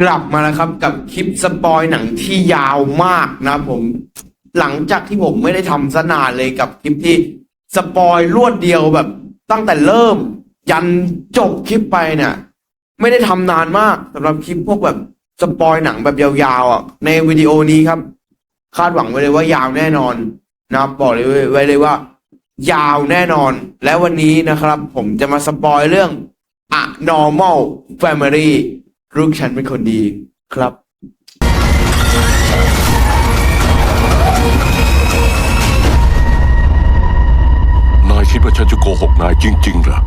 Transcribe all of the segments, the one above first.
กลับมาแล้วครับกับคลิปสปอยหนังที่ยาวมากนะผมหลังจากที่ผมไม่ได้ทำสนานเลยกับคลิปที่สปอยรวดเดียวแบบ ตั้งแต่เริ่ม ยันจบคลิปไปเนี่ย ไม่ได้ทำนานมากสำหรับคลิปพวกแบบสปอยหนังแบบยาวๆอะในวิดีโอนี้ครับ คาดหวังไว้เลยว่ายาวแน่นอนนะครับบอกเลยไว้เลยว่า ยาวแน่นอน และวันนี้นะครับ ผมจะมาสปอยเรื่อง A normal family ลูกฉันเป็นคนดีครับ นายคิดว่าฉันจะโกหกนายจริงๆเหรอ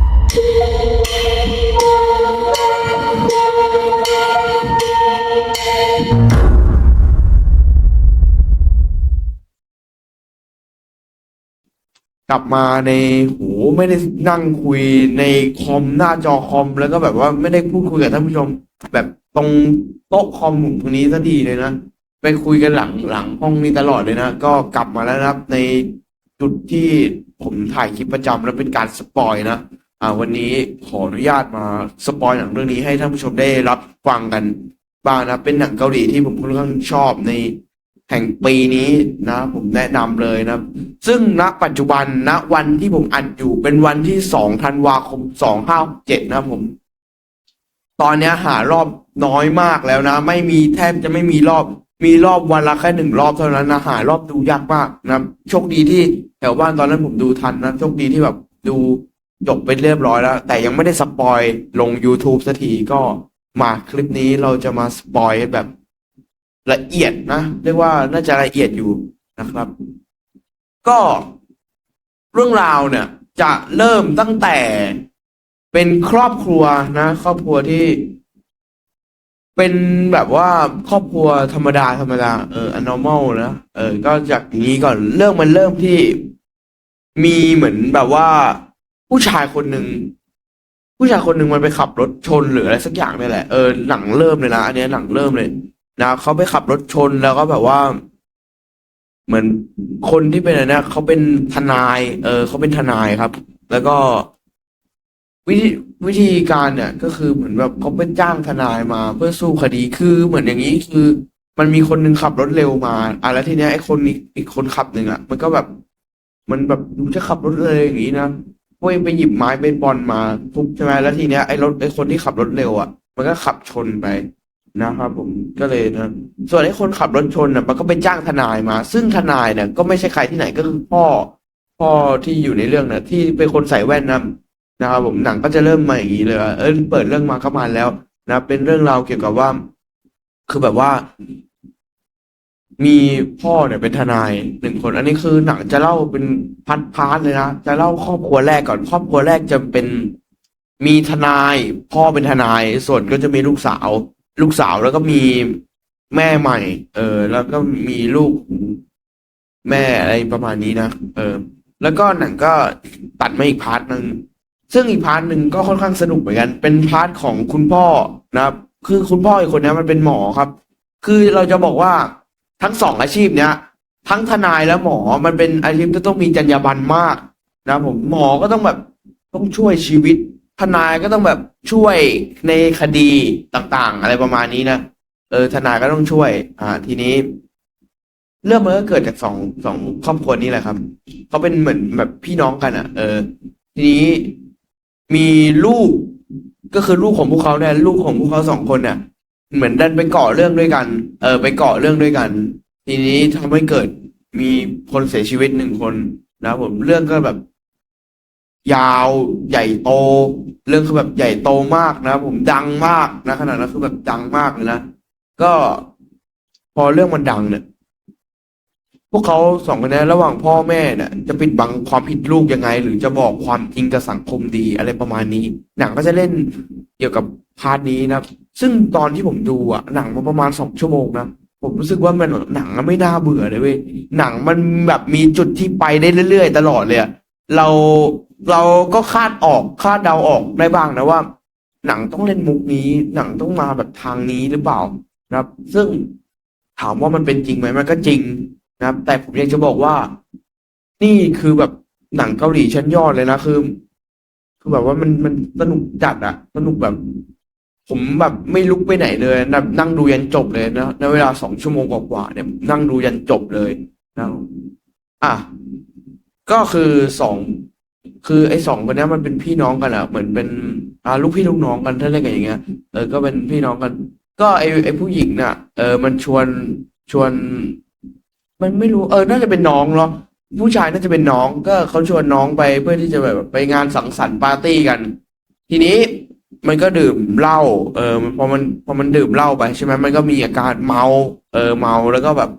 กลับมาในโหไม่ได้นั่งคุยในคอมหน้าจอคอมแล้วก็แบบว่าไม่ได้พูดคุยกับท่านผู้ชม แบบตรงโต๊ะคอมตรงนี้ซะดีเลยนะไปคุยกันหลังหลังห้องนี้ตลอดเลยนะ ก็กลับมาแล้วนะครับ ในจุดที่ผมถ่ายคลิปประจำแล้วเป็นการสปอยนะอ่าวันนี้ขออนุญาตมาสปอยหนังเรื่องนี้ให้ท่านผู้ชมได้รับฟังกันบ้างนะเป็นหนังเกาหลีที่ผมค่อนข้างชอบในแห่งปีนี้นะ ผมแนะนำเลยนะ ซึ่งณปัจจุบันณวันที่ผมอัดอยู่เป็นวันที่สองธันวาคมสองห้าเจ็ดนะผม ตอนนี้หารอบน้อยมากแล้วนะ ไม่มีแทบจะไม่มีรอบ มีรอบวันละแค่หนึ่งรอบเท่านั้นนะหารอบดูยากมากนะโชคดีที่แถวบ้านตอนนั้นผมดูทันนะโชคดีที่แบบดูจบไปเรียบร้อยแล้ว แต่ยังไม่ได้สปอยลง YouTube สักทีก็มาคลิปนี้เราจะมาสปอยแบบละเอียดนะเรียกว่าน่าจะละเอียดอยู่นะครับ ก็เรื่องราวเนี่ย จะเริ่มตั้งแต่ เป็นครอบครัวนะ ครอบครัวที่ เป็นแบบว่าครอบครัวธรรมดาธรรมดาเออ normal นะเออ ก็จากนี้ก่อนเรื่องมันเริ่มที่มีเหมือนแบบว่า ผู้ชายคนหนึ่งผู้ชายคนหนึ่งมันไปขับรถชนหรืออะไรสักอย่างนี่แหละเออหนังเริ่มเลยนะอันนี้หนังเริ่มเลยนะเขาไปขับรถชนแล้วก็แบบว่า เหมือนคนที่เป็นอะไรนะเขาเป็นทนาย เออเขาเป็นทนายครับ แล้วก็ วิธีวิธีการเนี่ยก็คือเหมือนแบบเขาเป็นจ้างทนายมาเพื่อสู้คดีคือเหมือนอย่างนี้คือมันมีคนหนึ่งขับรถเร็วมาอะแล้วทีเนี้ยไอ้คนอีกอีกคนขับหนึ่งอะ มันก็แบบ มันแบบดูจะขับรถเลยอย่างนี้นะพวกเองไปหยิบไม้เบสบอลมาทุบใช่ไหมแล้วทีเนี้ยไอ้รถไอ้คนที่ขับรถเร็วอะ มันก็ขับชนไปนะครับผมก็เลยนะส่วนไอ้คนขับรถชนน่ะ มันก็ไปจ้างทนายมา ซึ่งทนายเนี่ยก็ไม่ใช่ใครที่ไหนก็คือพ่อพ่อที่อยู่ในเรื่องน่ะ ที่เป็นคนใส่แว่นนะ นะครับผมหนังก็จะเริ่มมาอย่างนี้เลยว่าเออเปิดเรื่องมาเข้ามาแล้วนะเป็นเรื่องราวเกี่ยวกับว่า คือแบบว่า มีพ่อเนี่ยเป็นทนายหนึ่งคน อันนี้คือหนังจะเล่าเป็นพัดพาร์ทเลยนะจะเล่าครอบครัวแรกก่อน ครอบครัวแรกจะเป็นมีทนาย พ่อเป็นทนาย ส่วนก็จะมีลูกสาว ลูกสาวแล้วก็มีแม่ใหม่ เออ แล้วก็มีลูกแม่อะไรประมาณนี้นะเออ แล้วก็หนังก็ตัดมาอีกพาร์ทหนึ่ง ซึ่งอีกพาร์ทหนึ่งก็ค่อนข้างสนุกเหมือนกัน เป็นพาร์ทของคุณพ่อนะครับ คือคุณพ่ออีกคนนี้มันเป็นหมอครับ คือเราจะบอกว่าทั้งสองอาชีพเนี้ย ทั้งทนายและหมอมันเป็นอาชีพที่ต้องมีจรรยาบรรณมากนะผมหมอก็ต้องแบบต้องช่วยชีวิต ทนายก็ต้องแบบช่วยในคดีต่างๆ อะไรประมาณนี้นะเออทนายก็ต้องช่วย อ่า ทีนี้ เรื่องมันก็เกิดจากสองสองครอบครัวนี้แหละครับเขาเป็นเหมือนแบบพี่น้องกันอะ เออ ทีนี้ มีลูก ก็คือลูกของพวกเขาเนี่ยลูกของพวกเขาสองคนเนี่ยเหมือนดันไปก่อเรื่องด้วยกัน เออ ไปก่อเรื่องด้วยกัน ทีนี้ทำให้เกิดมีคนเสียชีวิตหนึ่งคนนะผมเรื่องก็แบบ ยาวใหญ่โต เรื่องคือแบบใหญ่โตมากนะผมดังมากนะขนาดนั้นคือแบบดังมากเลยนะก็พอเรื่องมันดังเนี่ย พวกเขาสองคนนี้ระหว่างพ่อแม่เนี่ยจะปิดบังความผิดลูกยังไง หรือจะบอกความจริงกับสังคมดีอะไรประมาณนี้ หนังก็จะเล่นเกี่ยวกับพาร์ทนี้นะซึ่งตอนที่ผมดูอะหนังมันประมาณสองชั่วโมงนะผมรู้สึกว่ามันหนังไม่น่าเบื่อเลยเว้ยหนังมันแบบมีจุดที่ไปได้เรื่อย ๆ ตลอดเลยอะเราเราก็คาดออกคาดเดาออกได้บ้างนะว่า หนังต้องเล่นมุกนี้ หนังต้องมาแบบทางนี้หรือเปล่านะครับ ซึ่งถามว่ามันเป็นจริงไหมมันก็จริง นะครับ แต่ผมอยากจะบอกว่า นี่คือแบบหนังเกาหลีชั้นยอดเลยนะคือ คือแบบว่ามันมันสนุกจัดอะสนุกแบบ ผมแบบไม่ลุกไปไหนเลยนะนั่งดูยันจบเลยนะในเวลาสองชั่วโมงกว่าๆเนี่ย นั่งดูยันจบเลยนะอะก็คือสองคือไอ้สองคนนี้มันเป็นพี่น้องกันอะเหมือนเป็นอ่าลูกพี่ลูกน้องกันถ้าเรียกกันอย่างเงี้ยเออก็เป็นพี่น้องกัน ก็ไอ้ไอ้ผู้หญิงน่ะ เออมันชวนชวน มันไม่รู้เออน่าจะเป็นน้องเนาะผู้ชายน่าจะเป็นน้องก็เขาชวนน้องไปเพื่อที่จะแบบไปงานสังสรรค์ปาร์ตี้กัน ทีนี้มันก็ดื่มเหล้าเออพอมันพอมันดื่มเหล้าไปใช่ไหมมันก็มีอาการเมา เออเมาแล้วก็แบบ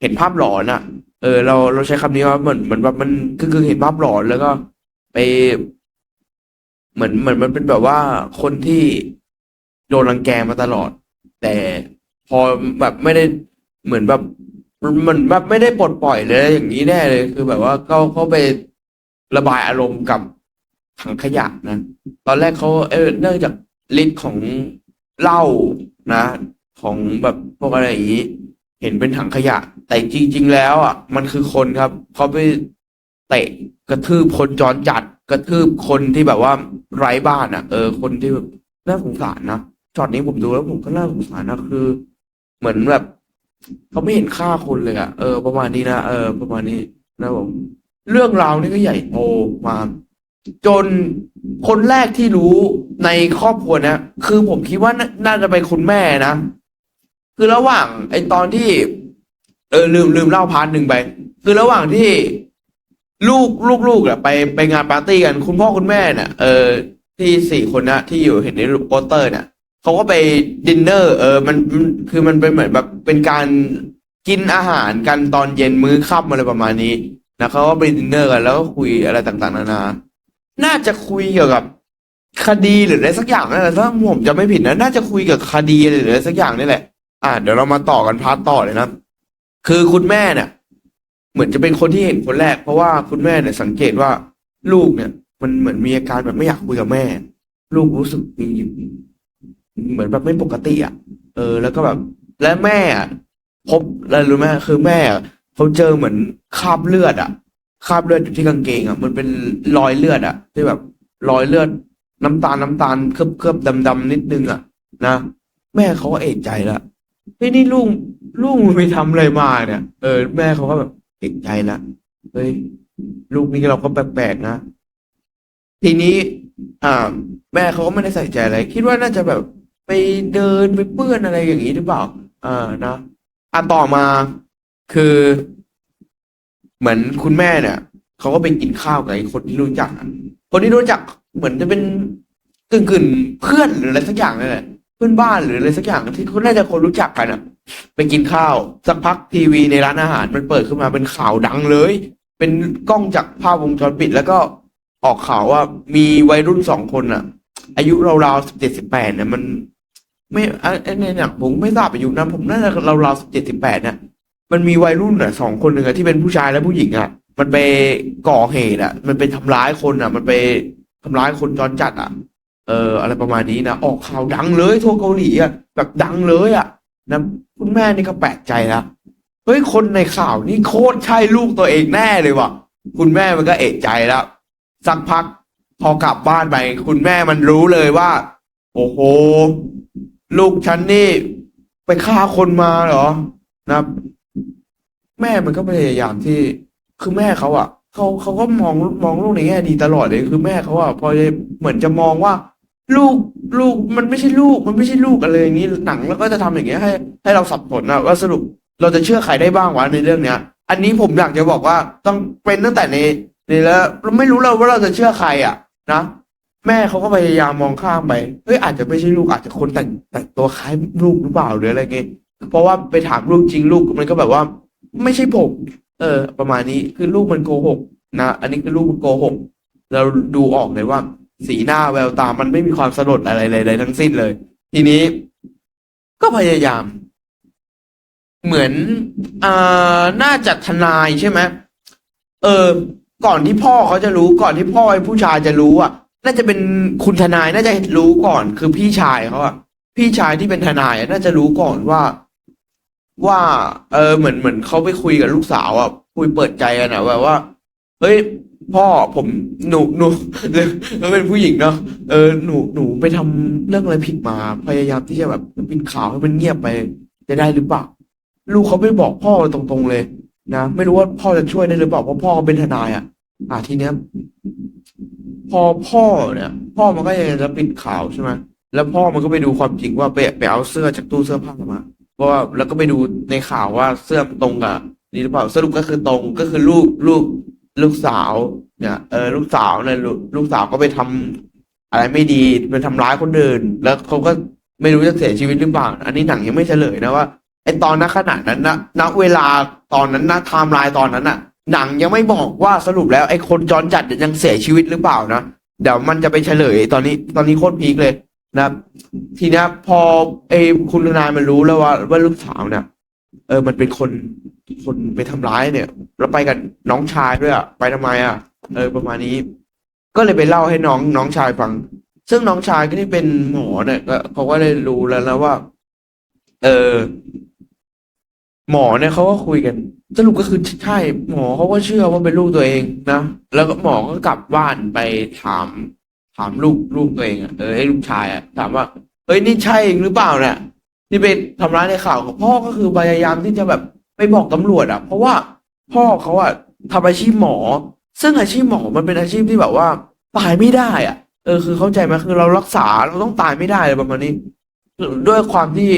เห็นภาพหลอนอะเออ เราเราใช้คำนี้ว่าเหมือนเหมือนแบบมันคือคือเห็นภาพหลอนแล้วก็ไป เหมือนเหมือนมันเป็นแบบว่าคนที่โดนรังแกมาตลอด แต่พอแบบไม่ได้เหมือนแบบ มันมันแบบไม่ได้ปลดปล่อยเลย อย่างนี้แน่เลย คือแบบว่าเขาเขาไประบายอารมณ์กับถังขยะนะตอนแรกเขาเออเนื่องจากฤทธิ์ของเหล้านะ ของแบบพวกอะไรอย่างนี้ เห็นเป็นถังขยะ แต่จริง ๆ แล้วอะ มันคือคนครับเขาไปเตะกระทืบคนจรจัด กระทืบคนที่แบบว่าไร้บ้านอะ เออ คนที่แบบน่าสงสารนะช็อตนี้ผมดูแล้วผมก็น่าสงสารนะคือ เหมือนแบบ เขาไม่เห็นค่าคนเลยอะเออ ประมาณนี้นะเออ ประมาณนี้นะผมเรื่องราวนี่ก็ใหญ่โตมา จนคนแรกที่รู้ในครอบครัวเนะคือผมคิดว่าน่าจะเป็นคุณแม่นะคือระหว่างไอตอนที่ เออลืมลืมเล่าพาร์ทหนึ่งไป คือระหว่างที่ลูกลูกลูกอะไปไปงานปาร์ตี้กัน คุณพ่อคุณแม่เนี่ยเออที่สี่คนนะที่อยู่เห็นในรูปโปสเตอร์เนี่ย เขาก็ไปดินเนอร์ เออมันมันคือมันเป็นเหมือนแบบเป็นการกินอาหารกันตอนเย็นมื้อค่ำอะไรประมาณนี้นะเขาก็ไปดินเนอร์กันแล้วก็คุยอะไรต่างๆนานา น่าจะคุยเกี่ยวกับคดีหรืออะไรสักอย่างนั่นแหละถ้าผมจะไม่ผิดนะน่าจะคุยกับคดีหรืออะไรสักอย่างนี่แหละ อ่าเดี๋ยวเรามาต่อกันพาร์ทต่อเลยนะคือคุณแม่เนี่ยเหมือนจะเป็นคนที่เห็นคนแรก เพราะว่าคุณแม่เนี่ยสังเกตว่าลูกเนี่ย มันเหมือนมีอาการแบบไม่อยากคุยกับแม่ ลูกรู้สึกมี เหมือนแบบไม่ปกติอะ เออ แล้วก็แบบ และแม่อะพบอะไรรู้ไหมคือแม่อะเขาเจอเหมือนคราบเลือดอะคราบเลือดอยู่ที่กางเกงอะ มันเป็นรอยเลือดอะ ที่แบบรอยเลือด น้ำตาลน้ำตาลเคลือบเคลือบดำดำนิดนึงอะ นะแม่เขาก็เอกใจละเฮ้ยนี่ลูกลูกมึงไปทำอะไรมาเนี่ย เออ แม่เขาก็แบบเอกใจละเฮ้ยลูกนี่เราก็แปลกๆนะทีนี้ อ่า แม่เขาก็ไม่ได้ใส่ใจอะไรคิดว่าน่าจะแบบ เดินไปเปื้อนอะไรอย่างนี้หรือเปล่าอ่านะอะต่อมาคือ เหมือนคุณแม่เนี่ยเขาก็ไปกินข้าวกับไอ้คนที่รู้จักคนที่รู้จักเหมือนจะเป็นกึ่งกึ่งๆเพื่อนหรืออะไรสักอย่างนั่นแหละเพื่อนบ้านหรืออะไรสักอย่างที่เขาน่าจะคนรู้จักกันอะไปกินข้าว สักพักทีวีในร้านอาหารมันเปิดขึ้นมาเป็นข่าวดังเลย เป็นกล้องจากภาพวงจรปิด แล้วก็ออกข่าวว่ามีวัยรุ่นสองคนอะอายุราวๆสิบเจ็ดสิบแปดเนี่ยมัน ไม่ในหนังผมไม่ทราบอายุนะผมน่าจะราวๆสิบเจ็ดสิบแปดเนี่ยมันมีวัยรุ่นอะสองคนหนึ่งอะที่เป็นผู้ชายและผู้หญิงอะ มันไปก่อเหตุอะ มันไปทำร้ายคนอะ มันไปทำร้ายคนจรจัดอะ เออ อะไรประมาณนี้นะออกข่าวดังเลยทั่วเกาหลีอะแบบดังเลยอะนะคุณแม่นี่ก็แปลกใจละเฮ้ยคนในข่าวนี่โคตรใช่ลูกตัวเองแน่เลยว่ะคุณแม่มันก็เอกใจแล้วสักพักพอกลับบ้านไป คุณแม่มันรู้เลยว่า โอ้โห ลูกฉันนี่ไปฆ่าคนมาเหรอนะแม่มันก็พยายามที่ คือแม่เขาอะเขาเขาก็มองมองลูกในแง่ดีตลอดเลยคือแม่เขาอะพอจะเหมือนจะมองว่า ลูกลูกมันไม่ใช่ลูก มันไม่ใช่ลูกอะไรอย่างนี้หนังแล้วก็จะทำอย่างเงี้ยให้ให้เราสับสนนะว่าสรุปเราจะเชื่อใครได้บ้างวะในเรื่องเนี้ย อันนี้ผมอยากจะบอกว่าต้องเป็นตั้งแต่ในในแล้วเราไม่รู้เราว่าเราจะเชื่อใครอะ นะ แม่เขาก็พยายามมองข้ามไปเฮ้ยอาจจะไม่ใช่ลูกอาจจะคนแต่งแต่งตัวคล้ายลูกหรือเปล่าหรืออะไรเงี้ยเพราะว่าไปถามลูกจริงลูกมันก็แบบว่า ไม่ใช่ผมเออ ประมาณนี้คือลูกมันโกหกนะอันนี้คือลูกมันโกหกเราดูออกเลยว่า สีหน้าแววตามันไม่มีความสลดอะไรเลยทั้งสิ้นเลย ทีนี้ ก็พยายาม เหมือนอ่าน่าจะทนายใช่ไหมเออ ก่อนที่พ่อเขาจะรู้ ก่อนที่พ่อไอ้ผู้ชายจะรู้อะ น่าจะเป็นคุณทนายน่าจะรู้ก่อนคือพี่ชายเขาอะพี่ชายที่เป็นทนายอะน่าจะรู้ก่อนว่าว่า เออเหมือนเหมือนเขาไปคุยกับลูกสาวอะคุยเปิดใจกันนะแบบว่า เฮ้ยพ่อผมหนูหนูแล้วเป็นผู้หญิงเนาะเออหนูหนูไปทำเรื่องอะไรผิดมา พยายามที่จะแบบปิดข่าวให้มันเงียบไปจะได้หรือเปล่าลูกเขาไม่บอกพ่อตรงๆเลยนะไม่รู้ว่าพ่อจะช่วยได้หรือเปล่าเพราะพ่อเป็นทนายอะ อะทีเนี้ย พอพ่อเนี่ย พ่อมันก็ยังจะปิดข่าวใช่ไหมแล้วพ่อมันก็ไปดูความจริงว่าไปไปเอาเสื้อจากตู้เสื้อผ้ามาเพราะว่าแล้วก็ไปดูในข่าวว่าเสื้อมันตรงกับนี่หรือเปล่าสรุปก็คือตรงก็คือลูกลูกลูกสาว เนี่ยเออลูกสาวเนี่ยลูกลูกสาวก็ไปทำอะไรไม่ดีไปทำร้ายคนอื่นแล้วเขาก็ไม่รู้จะเสียชีวิตหรือเปล่าอันนี้หนังยังไม่เฉลยนะว่าไอตอนนั้นขนาดนั้นนะณเวลาตอนนั้นนะไทม์ไลน์ตอนนั้นน่ะ หนังยังไม่บอกว่าสรุปแล้วไอ้คนจรจัดยังเสียชีวิตหรือเปล่านะเดี๋ยวมันจะไปเฉลย ตอนนี้ตอนนี้โคตรพีคเลยนะครับ ทีนี้พอไอ้คุณนายมันรู้แล้วว่าว่าลูกสาวเนี่ยเออมันเป็นคนคนไปทำร้ายเนี่ยแล้วไปกับน้องชายด้วยอะไปทำไมอะเออประมาณนี้ ก็เลยไปเล่าให้น้องน้องชายฟัง ซึ่งน้องชายก็ที่เป็นหมอเนี่ยเขาก็เลยรู้แล้วนะว่า เออ หมอเนี่ยเขาก็คุยกัน สรุปก็คือใช่หมอเขาก็เชื่อว่าเป็นลูกตัวเองนะแล้วก็หมอก็กลับบ้านไปถาม ถามลูกลูกตัวเองอะเออไอ้ลูกชายอะถามว่าเฮ้ยนี่ใช่เองหรือเปล่าเนี่ยที่ไปทำร้ายในข่าวของพ่อก็คือพยายามที่จะแบบไปบอกตำรวจอะเพราะว่าพ่อเขาอะทำอาชีพหมอ ซึ่งอาชีพหมอมันเป็นอาชีพที่แบบว่าตายไม่ได้อะเออคือเข้าใจไหมคือเรารักษาเราต้องตายไม่ได้ประมาณนี้ ด้วยความที่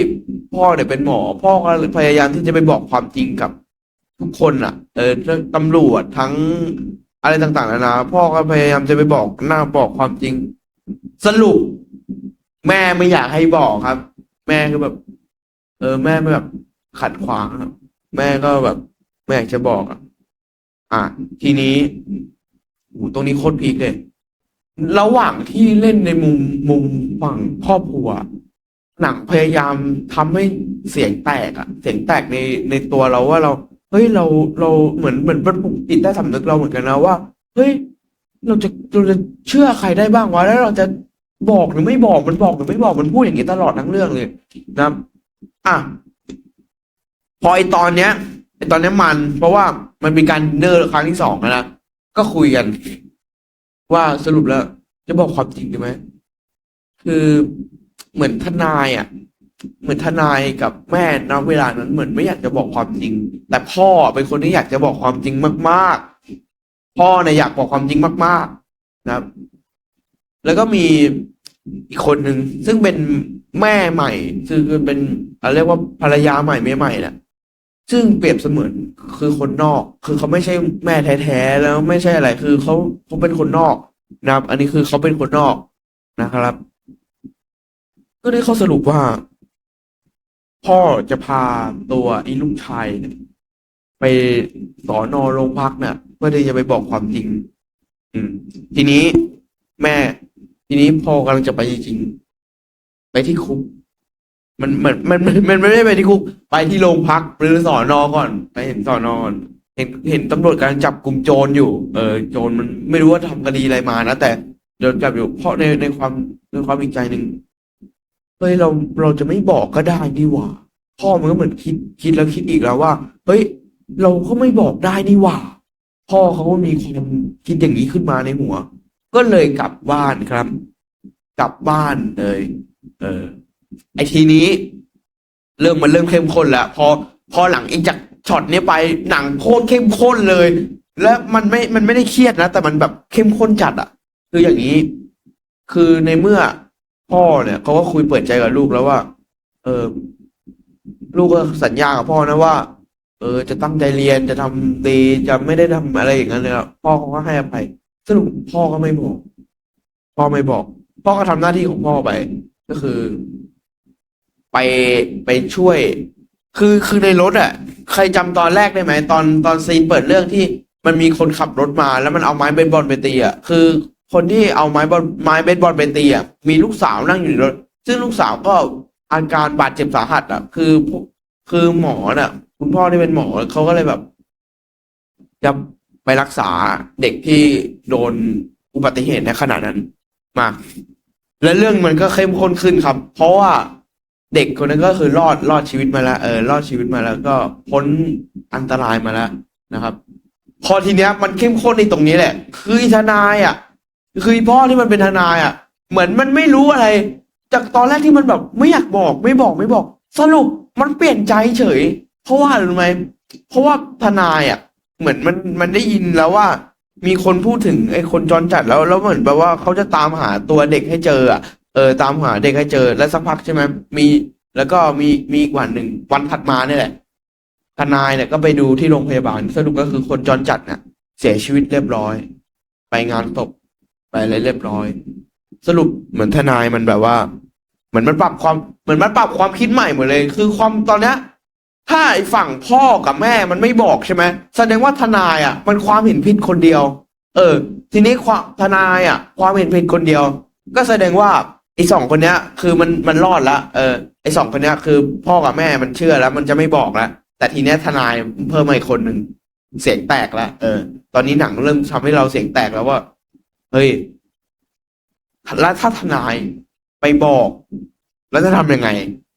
พ่อเนี่ยเป็นหมอ พ่อก็พยายามที่จะไปบอกความจริงกับทุกคนอะ เออเรื่องตำรวจทั้งอะไรต่างๆนานาพ่อก็พยายามจะไปบอกหน้าบอกความจริง สรุป แม่ไม่อยากให้บอกครับ แม่คือแบบ เออ แม่ไม่แบบขัดขวางครับแม่ก็แบบไม่อยากจะบอกอะ อะทีนี้โอ้ตรงนี้โคตรพีคเลยระหว่างที่เล่นในมุมมุมฝั่งครอบครัว หนังพยายามทำให้เสียงแตกอะเสียงแตกในในตัวเราว่าเราเฮ้ยเราเราเหมือนเหมือนมันปลุกจิตใต้สำนึกเราเหมือนกันนะว่าเฮ้ยเราจะเราจะเชื่อใครได้บ้างวะแล้วเราจะบอกหรือไม่บอกมันบอกหรือไม่บอกมันพูดอย่างนี้ตลอดทั้งเรื่องเลยนะอะพอไอตอนเนี้ยไอตอนเนี้ยมัน เพราะว่ามันมีการดินเนอร์ครั้งที่สองนะก็คุยกัน ว่าสรุปแล้ว จะบอกความจริงดีไหมคือ เหมือนทนายอะ เหมือนทนายกับแม่ณเวลานั้นเหมือนไม่อยากจะบอกความจริง แต่พ่อเป็นคนที่อยากจะบอกความจริงมาก ๆ พ่อเนี่ยอยากบอกความจริงมาก ๆ นะครับ แล้วก็มีอีกคนหนึ่งซึ่งเป็นแม่ใหม่ คือเป็นเราเรียกว่าภรรยาใหม่เมียใหม่น่ะซึ่งเปรียบเสมือนคือคนนอก คือเขาไม่ใช่แม่แท้ๆแล้วไม่ใช่อะไร คือเขาเขาเป็นคนนอกนะครับ อันนี้คือเขาเป็นคนนอกนะครับ ก็ได้ข้อสรุปว่า พ่อจะพาตัวไอ้ลูกชายเนี่ยไปสอนอโรงพักเนี่ยเพื่อที่จะไปบอกความจริง อืม ทีนี้แม่ ทีนี้พ่อกำลังจะไปจริงๆไปที่คุกมันมันมันมันมันไม่ได้ไปที่คุกไปที่โรงพักหรือสอนอก่อน ไปเห็นสอนอก่อนเห็นเห็นตำรวจกำลังจับกลุ่มโจรอยู่ เออโจรมันไม่รู้ว่าทำคดีอะไรมานะแต่โดนจับอยู่ เพราะในในความในความอีกใจหนึ่ง เฮ้ยเราเราจะไม่บอกก็ได้นี่หว่า พ่อมันก็เหมือนคิดคิดแล้วคิดอีกแล้วว่า เฮ้ย เราก็ไม่บอกได้นี่หว่า พ่อเขาก็มีความคิดอย่างนี้ขึ้นมาในหัว ก็เลยกลับบ้านครับ กลับบ้านเลย เออ ไอทีนี้เริ่มมันเริ่มเข้มข้นแล้วพอพอหลังเองจากช็อตนี้ไปหนังโคตรเข้มข้นเลย และมันไม่มันไม่ได้เครียดนะ แต่มันแบบเข้มข้นจัดอะคืออย่างนี้ คือในเมื่อ พ่อเนี่ยเขาก็คุยเปิดใจกับลูกแล้วว่า เออ ลูกก็สัญญากับพ่อนะว่า เออ จะตั้งใจเรียนจะทำดีจะไม่ได้ทำอะไรอย่างนั้นเลยอะพ่อเขาก็ให้อภัยสรุปพ่อก็ไม่บอก พ่อไม่บอก พ่อก็ทำหน้าที่ของพ่อไป ก็คือ ไปไปช่วย คือคือในรถอะ ใครจำตอนแรกได้ไหมตอนตอนซีนเปิดเรื่องที่มันมีคนขับรถมาแล้วมันเอาไม้เบสบอลไปตีอะ คือ คนที่เอาไม้บอลไม้เบสบอลไปตีอะมีลูกสาวนั่งอยู่ในรถ ซึ่งลูกสาวก็อาการบาดเจ็บสาหัสอะ คือคือหมอน่ะ คุณพ่อที่เป็นหมอเขาก็เลยแบบ จะไปรักษาเด็กที่โดนอุบัติเหตุในขณะนั้นมา และเรื่องมันก็เข้มข้นขึ้นครับ เพราะว่าเด็กคนนั้นก็คือรอดรอดชีวิตมาแล้วเออรอดชีวิตมาแล้วก็พ้นอันตรายมาแล้วนะครับ พอทีเนี้ยมันเข้มข้นในตรงนี้แหละ คือทนายอะ คือพ่อที่มันเป็นทนายอะ เหมือนมันไม่รู้อะไร จากตอนแรกที่มันแบบไม่อยากบอกไม่บอกไม่บอก สรุปมันเปลี่ยนใจเฉย เพราะว่าอะไรรู้ไหมเพราะว่าทนายอะ เหมือนมันมันได้ยินแล้วว่า มีคนพูดถึงไอ้คนจรจัดแล้วแล้วเหมือนแบบว่าเขาจะตามหาตัวเด็กให้เจออะเออตามหาเด็กให้เจอแล้วสักพักใช่ไหมมีแล้วก็มีมีอีกวันหนึ่งวันถัดมาเนี่ยแหละทนายเนี่ยก็ไปดูที่โรงพยาบาลสรุปก็คือคนจรจัดเนี่ยเสียชีวิตเรียบร้อย ไปงานศพ ไปอะไรเรียบร้อย สรุปเหมือนทนายมันแบบว่า เหมือนมันปรับความเหมือนมันปรับความคิดใหม่หมดเลย คือความตอนเนี้ยถ้าไอ้ฝั่งพ่อกับแม่มันไม่บอกใช่ไหมแสดงว่าทนายอะ มันความเห็นผิดคนเดียว เออ ทีนี้ความทนายอะ ความเห็นผิดคนเดียว ก็แสดงว่าไอ้สองคนเนี้ย คือมันมันรอดละเออไอ้สองคนเนี้ย คือพ่อกับแม่มันเชื่อแล้ว มันจะไม่บอกแล้วแต่ทีเนี้ยทนายเพิ่มมาอีกคนหนึ่งเสียงแตกแล้วเออ ตอนนี้หนังเริ่มทำให้เราเสียงแตกแล้วว่า เฮ้ยแล้วถ้าทนายไปบอก แล้วจะทำยังไง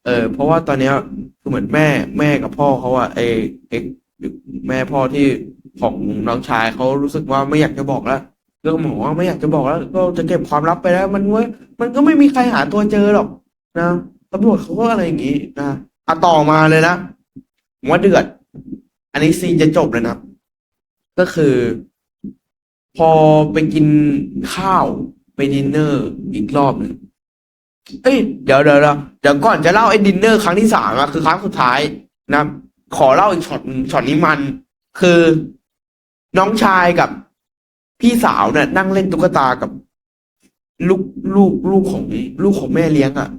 เออ เพราะว่าตอนเนี้ยคือเหมือนแม่แม่กับพ่อเขาอะไอเอ็กแม่พ่อที่ของน้องชายเขารู้สึกว่าไม่อยากจะบอกแล้วเรื่องหมอว่าไม่อยากจะบอกแล้ว ก็จะเก็บความลับไปแล้ว มันเว้ยมันก็ไม่มีใครหาตัวเจอหรอกนะตำรวจเขาก็อะไรอย่างงี้นะอะต่อมาเลยนะผมว่าเดือด อันนี้ซีนจะจบเลยนะ ก็คือ พอไปกินข้าวไปดินเนอร์อีกรอบหนึ่งเอ้ยเดี๋ยวเดี๋ยวเดี๋ยวเดี๋ยวก่อนจะเล่าไอ้ดินเนอร์ครั้งที่สามอะคือครั้งสุดท้ายนะขอเล่าอีกช็อตนึงช็อตนี้มัน คือน้องชายกับพี่สาวเนี่ยนั่งเล่นตุ๊กตากับลูกลูกลูกของลูกของแม่เลี้ยงอะ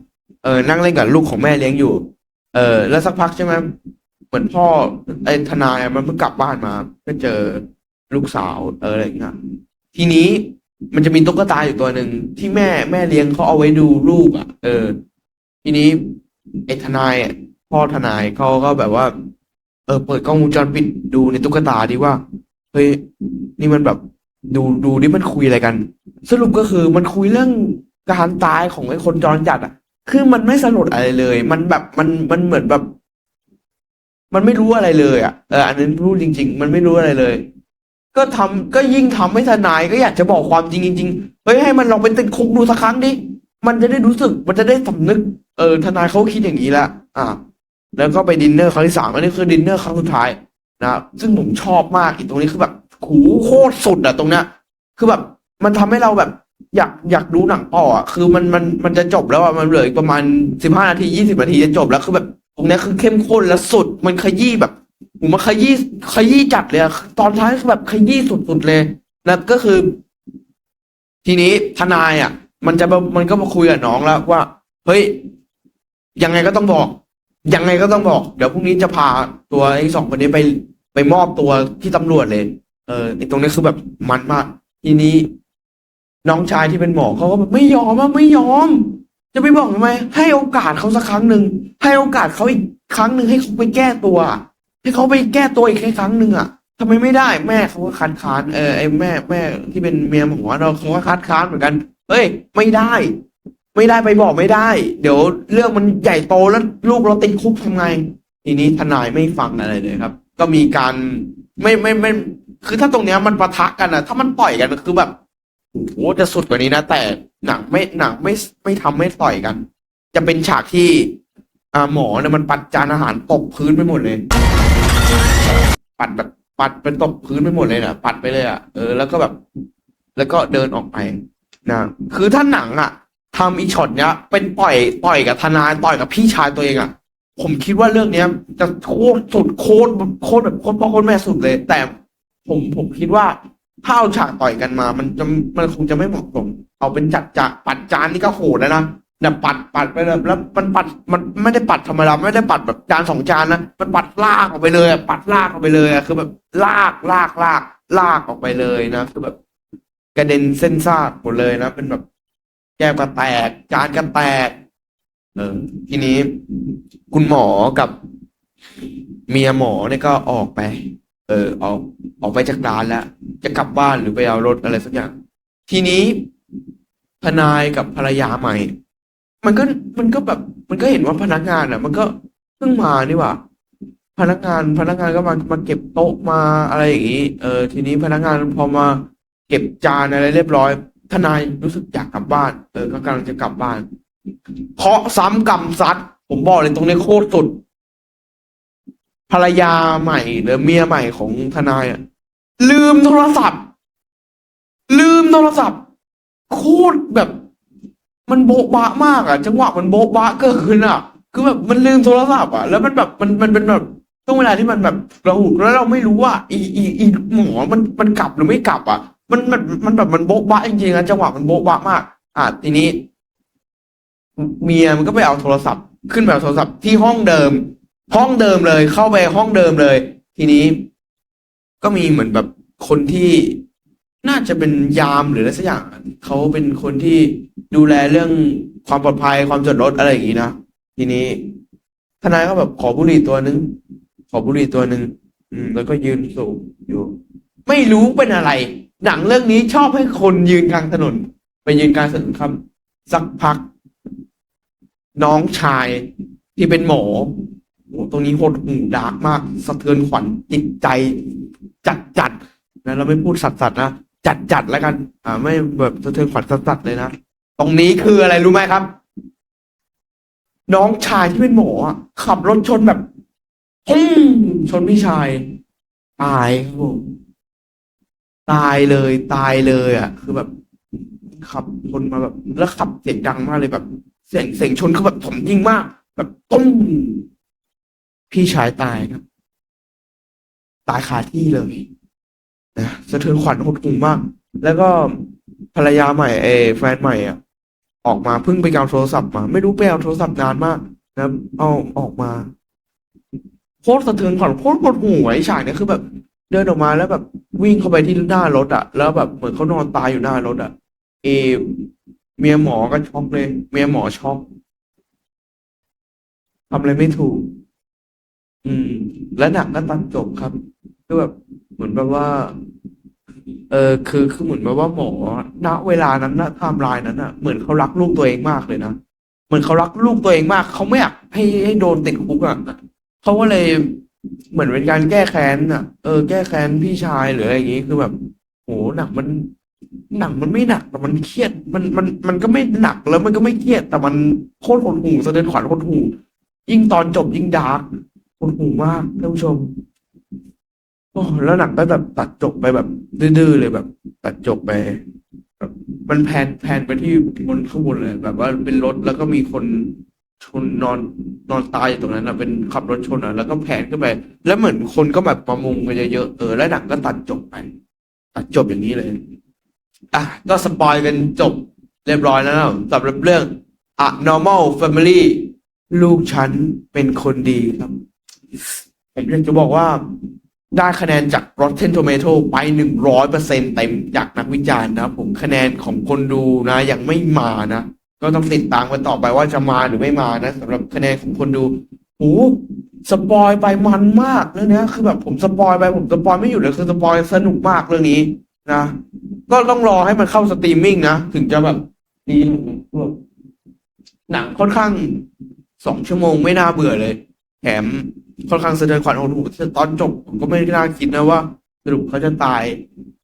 เออนั่งเล่นกับลูกของแม่เลี้ยงอยู่ เออ แล้วสักพักใช่ไหมเหมือนพ่อไอ้ทนายอะมันเพิ่งกลับบ้านมาก็เจอ ลูกสาวเอออะไรอย่างเงี้ยทีนี้มันจะมีตุ๊กตาอยู่ตัวหนึ่งที่แม่แม่เลี้ยงเขาเอาไว้ดูลูกอะ เออ ทีนี้ไอ้ทนายพ่อทนายเขาก็แบบว่า เออ เปิดกล้องวงจรปิดดูในตุ๊กตาดีว่าเฮ้ยนี่มันแบบดูดูนี่มันคุยอะไรกัน สรุปก็คือมันคุยเรื่องการตายของไอ้คนจรจัดอะ คือมันไม่สลดอะไรเลย มันแบบมันมันเหมือนแบบ มันไม่รู้อะไรเลย อะเอออันนั้นพูดจริง ๆ มันไม่รู้อะไรเลย ก็ทำก็ยิ่งทำให้ทนายก็อยากจะบอกความจริงจริงๆเฮ้ยให้มันลองไปติดคุกดูสักครั้งดิมันจะได้รู้สึกมันจะได้สำนึกเออทนายเขาคิดอย่างนี้ละอ่าแล้วก็ไปดินเนอร์ครั้งที่สามอันนี้คือดินเนอร์ครั้งสุดท้ายนะครับซึ่งผมชอบมากอีกตรงนี้คือแบบขูโคตรสุดอะตรงเนี้ยคือแบบมันทำให้เราแบบ อยากอยากดูหนังต่ออะคือมันมันมันจะจบแล้วอะมันเหลืออีกประมาณสิบห้านาทียี่สิบนาทีจะจบแล้วคือแบบตรงเนี้ยคือเข้มข้นและสุด มันขยี้แบบ ผมมาขยี้ขยี้จัดเลยอะตอนท้ายคือแบบขยี้สุดๆเลยนะก็คือ ทีนี้ทนายอะ มันจะมามันก็มาคุยกับน้องแล้วว่า เฮ้ย ยังไงก็ต้องบอก ยังไงก็ต้องบอก เดี๋ยวพรุ่งนี้จะพาตัวไอ้สองคนนี้ไปไปมอบตัวที่ตำรวจเลย เออไอ้ตรงนี้คือแบบมันมาก ทีนี้ น้องชายที่เป็นหมอเขาก็แบบไม่ยอมอะไม่ยอม จะไปบอกทำไมให้โอกาสเขาสักครั้งหนึ่งให้โอกาสเขาอีกครั้งหนึ่งให้เขาไปแก้ตัว ให้เขาไปแก้ตัวอีกแค่ครั้งหนึ่งอะทำไมไม่ได้แม่เขาก็คัดค้านเออไอ้แม่แม่ที่เป็นเมียหมอเราเขาก็คัดค้านเหมือนกันเฮ้ย ไม่ได้ ไม่ได้ไปบอกไม่ได้ เดี๋ยวเรื่องมันใหญ่โตแล้วลูกเราติดคุกทำไง ทีนี้ทนายไม่ฟังอะไรเลยครับ ก็มีการไม่ไม่ไม่คือถ้าตรงเนี้ยมันประทะกันอะถ้ามันต่อยกันคือแบบโอ้โหจะสุดกว่านี้นะ แต่หนังไม่หนังไม่ไม่ทำไม่ต่อยกัน จะเป็นฉากที่อ่าหมอเนี่ยมันปัดจานอาหารตกพื้นไปหมดเลย ปัดแบบปัดเป็นตกพื้นไปหมดเลยนะปัดไปเลยอะเออแล้วก็แบบ แล้วก็เดินออกไปนะคือถ้าหนังอะทำอีช็อตเนี้ย เป็นต่อยต่อยกับทนายต่อยกับพี่ชายตัวเองอะ ผมคิดว่าเรื่องเนี้ย จะโคตรสุดโคตรโคตรแบบโคตรพ่อโคตรแม่สุดเลย แต่ผมผมคิดว่าถ้าเอาฉากต่อยกันมา มันจะมันคงจะไม่เหมาะสมเอาเป็นจัดจะปัดจานนี่ก็โหดแล้วนะ เนี่ยปัดปัดไปเลยแล้วมันปัดมันไม่ได้ปัดธรรมดาไม่ได้ปัดแบบจานสองจานนะมันปัดลากออกไปเลยปัดลากออกไปเลยคือแบบลากลากลากลากออกไปเลยนะคือแบบ กระเด็นเส้นซากหมดเลยนะเป็นแบบแก้วก็แตก จานก็แตก เออ ทีนี้คุณหมอกับเมียหมอเนี่ยก็ออกไป เออออกออกไปจากร้านแล้ว จะกลับบ้านหรือไปเอารถอะไรสักอย่าง ทีนี้ทนายกับภรรยาใหม่ มันก็มันก็แบบ มันก็เห็นว่าพนักงานอะ มันก็เพิ่งมานี่หว่า พนักงานพนักงานก็มามาเก็บโต๊ะมาอะไรอย่างนี้ เออ ทีนี้พนักงานพอมาเก็บจานอะไรเรียบร้อย ทนายรู้สึกอยากกลับบ้าน เออก็กำลังจะกลับบ้านเคาะซ้ำกำซัด ผมบอกเลยตรงนี้โคตรสุด ภรรยาใหม่หรือเมียใหม่ของทนายอะ ลืมโทรศัพท์ ลืมโทรศัพท์ โคตรแบบ มันโบ๊ะบะมากอะ จังหวะมันโบ๊ะบะเกินอะ คือแบบมันลืมโทรศัพท์อะ แล้วมันแบบมันมันเป็นแบบช่วงเวลาที่มันแบบเราแล้วเราไม่รู้ว่า อีอีอีหมอมันมันกลับหรือไม่กลับอะ มันมันมันแบบมันโบ๊ะบะจริงๆอะจังหวะมันโบ๊ะบะมาก อะทีนี้ เมียมันก็ไปเอาโทรศัพท์ ขึ้นไปเอาโทรศัพท์ที่ห้องเดิม ห้องเดิมเลย เข้าไปห้องเดิมเลย ทีนี้ ก็มีเหมือนแบบคนที่ น่าจะเป็นยามหรืออะไรสักอย่างเขาเป็นคนที่ดูแลเรื่องความปลอดภัยความจอดรถอะไรอย่างนี้นะทีนี้ทนายก็แบบขอบุหรี่ตัวนึง ขอบุหรี่ตัวหนึ่งอืมแล้วก็ยืนสูบอยู่ ไม่รู้เป็นอะไร หนังเรื่องนี้ชอบให้คนยืนกลางถนน ไปยืนกลางถนนครับ สักพัก น้องชายที่เป็นหมอโอ้ตรงนี้โหดหูดาร์กมาก สะเทือนขวัญจิตใจ จัดจัดๆนะเราไม่พูดสัตว์สัตว์นะ จัดจัดๆแล้วกัน อ่า ไม่แบบสะเทือนขวัญสัตว์สัตว์เลยนะ ตรงนี้คืออะไรรู้ไหมครับ น้องชายที่เป็นหมออะขับรถชนแบบพุ่งชนพี่ชาย ตายครับผมตายเลยตายเลยอะ คือแบบ ขับชนมาแบบ แล้วขับเสียงดังมากเลยแบบ เสียงเสียงชนคือแบบถมยิ่งมาก แบบตุ้มพี่ชายตายครับ ตายคาที่เลย นะสะเทือนขวัญหดหู่มาก แล้วก็ภรรยาใหม่เอแฟนใหม่อะ ออกมาเพิ่งไปเอาโทรศัพท์มา ไม่รู้ไปเอาโทรศัพท์นานมากนะเอาออกมาโคตรสะเทือนขวัญโคตรหดหู่ไอ้ฉากเนี่ยคือแบบ เดินออกมาแล้วแบบวิ่งเข้าไปที่หน้ารถอะ แล้วแบบเหมือนเขานอนตายอยู่หน้ารถอะ เอ เมียหมอก็ช็อกเลย เมียหมอช็อกทำอะไรไม่ถูก อืม และหนังก็ตัดจบครับ คือแบบเหมือนแบบว่า เออคือคือเหมือนแบบว่าหมอณเวลานั้นนะไทม์ไลน์นั้นอะเหมือนเขารักลูกตัวเองมากเลยนะเหมือนเขารักลูกตัวเองมากเขาไม่อยากให้ให้โดนติดคุกอะเขาก็เลยเหมือนเป็นการแก้แค้นอะ เออแก้แค้นพี่ชายหรืออะไรอย่างงี้คือแบบโหหนักมันหนังมันไม่หนักแต่มันเครียด มันมันมันก็ไม่หนักแล้วมันก็ไม่เครียด แต่มันโคตรหดหู่สะเทือนขวัญโคตรหู่ยิ่งตอนจบยิ่งดาร์กหดหู่มากท่านผู้ชม โอ้แล้วหนังก็แบบตัดจบไปแบบดื้อๆเลยแบบ ตัดจบไปแบบมันแพนแพนไปที่บนข้างบนเลย แบบว่าเป็นรถแล้วก็มีคนชนนอนนอนตายอยู่ตรงนั้นนะเป็นขับรถชนอะแล้วก็แพนขึ้นไป แล้วเหมือนคนก็แบบประมุงกันเยอะๆเออแล้วหนังก็ตัดจบไป ตัดจบอย่างนี้เลย อะก็สปอยกันจบเรียบร้อยแล้วนะสำหรับเรื่อง A Normal Family ลูกฉันเป็นคนดีครับผมอยากจะบอกว่า ได้คะแนนจาก Rotten Tomato ไปหนึ่งร้อยเปอร์เซ็นเต็มจากนักวิจารณ์นะผมคะแนนของคนดูนะ ยังไม่มานะ ก็ต้องติดตามกันต่อไปว่าจะมาหรือไม่มานะสำหรับคะแนนของคนดูโอ้สปอยไปมันมากเรื่องเนี้ยคือแบบผมสปอยไปผมสปอยไม่หยุดเลยคือสปอยสนุกมากเรื่องนี้นะก็ต้องรอให้มันเข้าสตรีมมิ่งนะ ถึงจะแบบดีแบบหนังค่อนข้างสองชั่วโมงไม่น่าเบื่อเลย แถม ค่อนข้างสะเทือนขวัญโอ้โหตอนจบผมก็ไม่น่าคิดนะว่า สรุปเขาจะตาย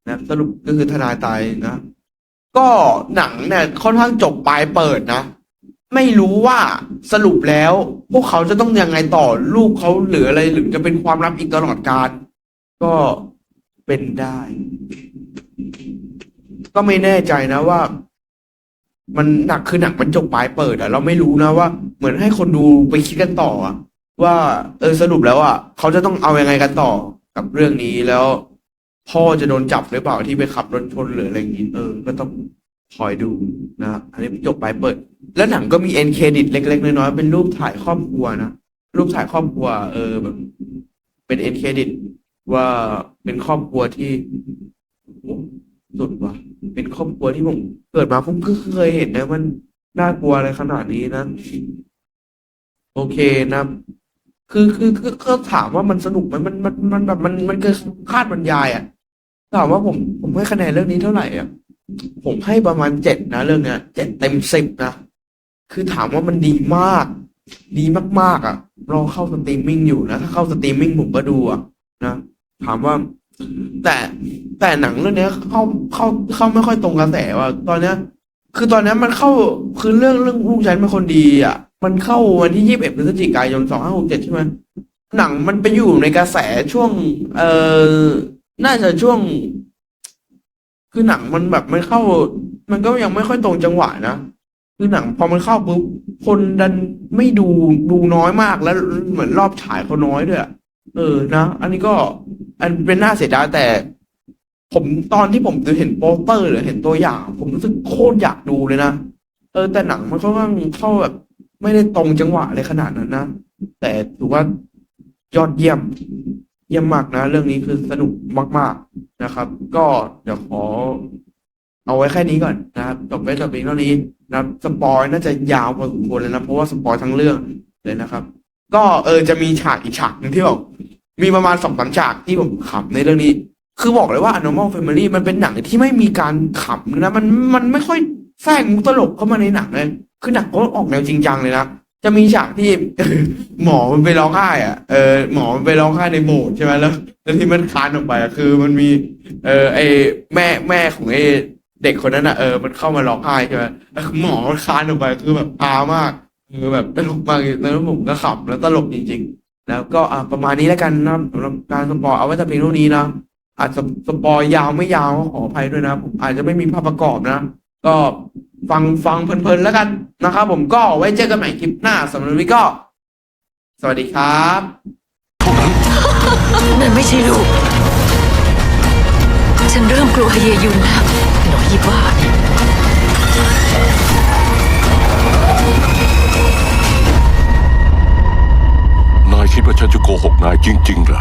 นะสรุปก็คือทนายตายนะก็หนังเนี่ยค่อนข้างจบปลายเปิดนะ ไม่รู้ว่าสรุปแล้ว พวกเขาจะต้องยังไงต่อลูกเขาเหรืออะไรหรือจะเป็นความลับอีกตลอดการก็เป็นได้ ก็ไม่แน่ใจนะว่า มันหนักคือหนักมันจบปลายเปิดอะเราไม่รู้นะว่า เหมือนให้คนดูไปคิดกันต่ออะ ว่าเออสรุปแล้วอะเขาจะต้องเอายังไงกันต่อกับเรื่องนี้แล้ว พ่อจะโดนจับหรือเปล่าที่ไปขับรถชนหรืออะไรอย่างนี้เออ ก็ต้องคอยดูนะ อันนี้จบปเปิด แล้วหนังก็มีเอ็นเครดิตเล็กๆน้อยๆเป็นรูปถ่ายครอบครัวนะรูปถ่ายครอบครัว เออแบบเป็นเอ็นเครดิตว่าเป็นครอบครัวที่สุดว่ะเป็นครอบครัวที่ผมเกิดมาผมเพิ่งเคยเห็นนะมันน่ากลัวอะไรขนาดนี้นะ โอเคนะ คือคือคือก็ถามว่ามันสนุกไหมมันมันมันแบบมันมันเกินคาดบรรยายอะถามว่าผมผมให้คะแนนเรื่องนี้เท่าไหร่อะผมให้ประมาณเจ็ดนะเรื่องเนี้ยเจ็ดเต็มสิบนะคือถามว่ามันดีมาก ดีมากๆอะรอเข้าสตรีมมิ่งอยู่นะถ้าเข้าสตรีมมิ่งผมก็ดูอะนะถามว่าแต่แต่หนังเรื่องนี้เข้าเข้าเข้าไม่ค่อยตรงกระแสว่าตอนเนี้ย คือตอนนี้ยมันเข้าคือเรื่องเรื่องลูกฉันเป็นคนดีอะ มันเข้าวันที่ยี่สิบเอ็ดพฤศจิกายนสองห้าหกเจ็ดใช่ไหมหนังมันไปอยู่ในกระแสช่วง เออน่าจะช่วง คือหนังมันแบบมันเข้า มันก็ยังไม่ค่อยตรงจังหวะนะคือหนังพอมันเข้าปุ๊บคนดันไม่ดูดูน้อยมากแล้วเหมือนรอบฉายเขาน้อยด้วยเออนะ อันนี้ก็ อันเป็นน่าเสียดายแต่ ผมตอนที่ผมเห็นโปสเตอร์หรือเห็นตัวอย่าง ผมรู้สึกโคตรอยากดูเลยนะเออแต่หนังมันค่อนข้างเข้าแบบ ไม่ได้ตรงจังหวะเลยขนาดนั้นนะแต่ถือว่ายอดเยี่ยม เยี่ยมมากนะ เรื่องนี้คือสนุกมาก ๆนะครับ ก็เดี๋ยวขอ เอาไว้แค่นี้ก่อนนะครับจบไว้แต่เพียงเท่านี้นะครับสปอยน่าจะยาวพอสมควรเลยนะเพราะว่าสปอยทั้งเรื่องเลยนะครับ ก็เออจะมีฉากอีกฉากหนึ่งที่บอกมีประมาณสองสามฉากที่ผมขำในเรื่องนี้ คือบอกเลยว่า Normal Family มันเป็นหนังที่ไม่มีการขำนะ มันมันไม่ค่อยแทรกมุกตลกเข้ามาในหนังเลย คือหนังก็ออกแนวจริงจังเลยนะ จะมีฉากที่หมอมันไปร้องไห้อะเออหมอมันไปร้องไห้ในโบสถ์ใช่ไหมแล้วแล้วที่มันคานออกไปอะคือมันมี เออไอแม่แม่ของไอเด็กคนนั้นอะเออมันเข้ามาร้องไห้ใช่ไหมหมอมันคานออกไปคือแบบอามากคือแบบตลกมากแล้วผมก็ขำแล้วตลกจริง ๆ แล้วก็อะประมาณนี้แล้วกันนะสำหรับการสปอเอาไว้แต่เพียงเท่านี้นะ อาจจะสปอยยาวไม่ยาวก็ขออภัยด้วยนะผมอาจจะไม่มีภาพประกอบนะ ก็ฟังฟังเพลินๆแล้วกันนะครับผมก็ไว้เจอกันใหม่คลิปหน้าสำหรับวันนี้ก็ สวัสดีครับนั่นไม่ใช่ลูก ฉันเริ่มกลัวเฮียยุนแล้วหน่อยยี่บ้าเนี่ยนายคิดว่าฉันจะโกหกนายจริงๆเหรอ